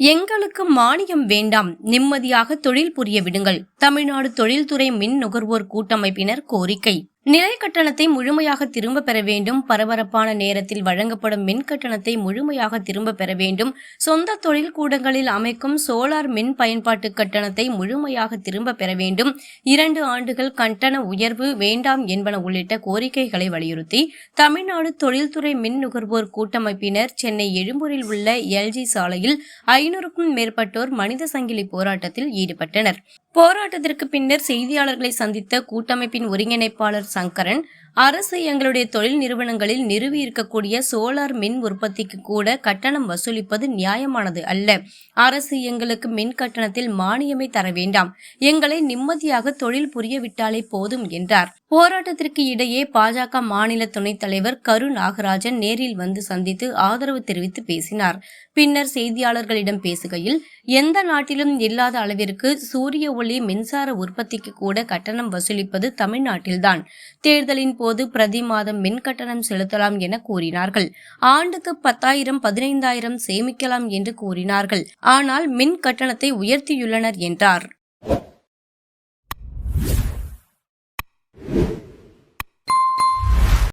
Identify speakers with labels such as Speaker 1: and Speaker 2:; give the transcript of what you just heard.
Speaker 1: எங்களுக்கு மானியம் வேண்டாம். நிம்மதியாக தொழில் புரிய விடுங்கள். தமிழ்நாடு தொழில்துறை மின் நுகர்வோர் கூட்டமைப்பினர் கோரிக்கை. நிலை கட்டணத்தை முழுமையாக திரும்ப பெற வேண்டும். பரபரப்பான நேரத்தில் வழங்கப்படும் மின் கட்டணத்தை முழுமையாக திரும்ப பெற வேண்டும். சொந்த தொழில் கூடங்களில் அமைக்கும் சோலார் மின் பயன்பாட்டு கட்டணத்தை முழுமையாக திரும்ப பெற வேண்டும். இரண்டு ஆண்டுகள் கட்டண உயர்வு வேண்டாம் என்பன உள்ளிட்ட கோரிக்கைகளை வலியுறுத்தி தமிழ்நாடு தொழில்துறை மின் நுகர்வோர் கூட்டமைப்பினர் சென்னை எழும்பூரில் உள்ள எல்ஜி சாலையில் ஐநூறுக்கும் மேற்பட்டோர் மனித சங்கிலி போராட்டத்தில் ஈடுபட்டனர். போராட்டத்திற்கு பின்னர் செய்தியாளர்களை சந்தித்த கூட்டமைப்பின் ஒருங்கிணைப்பாளர் சங்கரன் அரசு எங்களுடைய தொழில் நிறுவனங்களில் நிறுவி இருக்கக்கூடிய சோலார் மின் உற்பத்திக்கு கூட கட்டணம் வசூலிப்பது நியாயமானது அல்ல. அரசு எங்களுக்கு மின் கட்டணத்தில் மானியமே தர வேண்டாம். எங்களை நிம்மதியாக தொழில் புரிய விட்டாலே போதும் என்றார். போராட்டத்திற்கு இடையே பாஜக மாநில துணைத் தலைவர் கரு நாகராஜன் நேரில் வந்து சந்தித்து ஆதரவு தெரிவித்து பேசினார். பின்னர் செய்தியாளர்களிடம் பேசுகையில் எந்த நாட்டிலும் இல்லாத அளவிற்கு சூரிய ஒளி மின்சார உற்பத்திக்கு கூட கட்டணம் வசூலிப்பது தமிழ்நாட்டில்தான். தேர்தலின் போது பிரதி மாதம் மின் கட்டணம் செலுத்தலாம் என கூறினார்கள். ஆண்டுக்கு பத்தாயிரம் பதினைந்தாயிரம் சேமிக்கலாம் என்று கூறினார்கள். ஆனால் மின் கட்டணத்தை உயர்த்தியுள்ளனர் என்றார்.